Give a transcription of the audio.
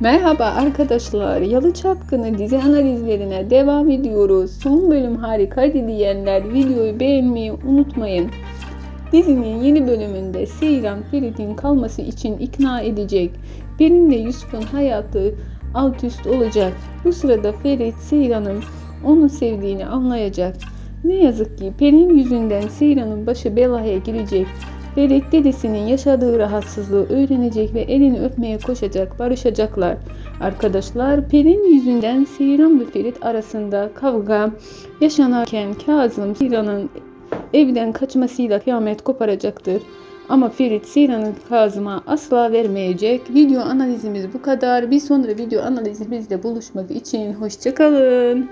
Merhaba arkadaşlar, Yalı Çapkını dizi analizlerine devam ediyoruz. Son bölüm harikaydı diyenler videoyu beğenmeyi unutmayın. Dizinin yeni bölümünde Seyran Ferit'in kalması için ikna edecek. Ve Yusuf'un hayatı alt üst olacak. Bu sırada Ferit Seyran'ın onu sevdiğini anlayacak. Ne yazık ki Pelin yüzünden Seyran'ın başı belaya girecek. Ferit dedesinin yaşadığı rahatsızlığı öğrenecek ve elini öpmeye koşacak, barışacaklar. Arkadaşlar Pelin yüzünden Seyran ve Ferit arasında kavga yaşanırken Kazım Seyran'ın evden kaçmasıyla kıyamet koparacaktır. Ama Ferit Seyran'ı Kazım'a asla vermeyecek. Video analizimiz bu kadar. Bir sonraki video analizimizde buluşmak için hoşçakalın.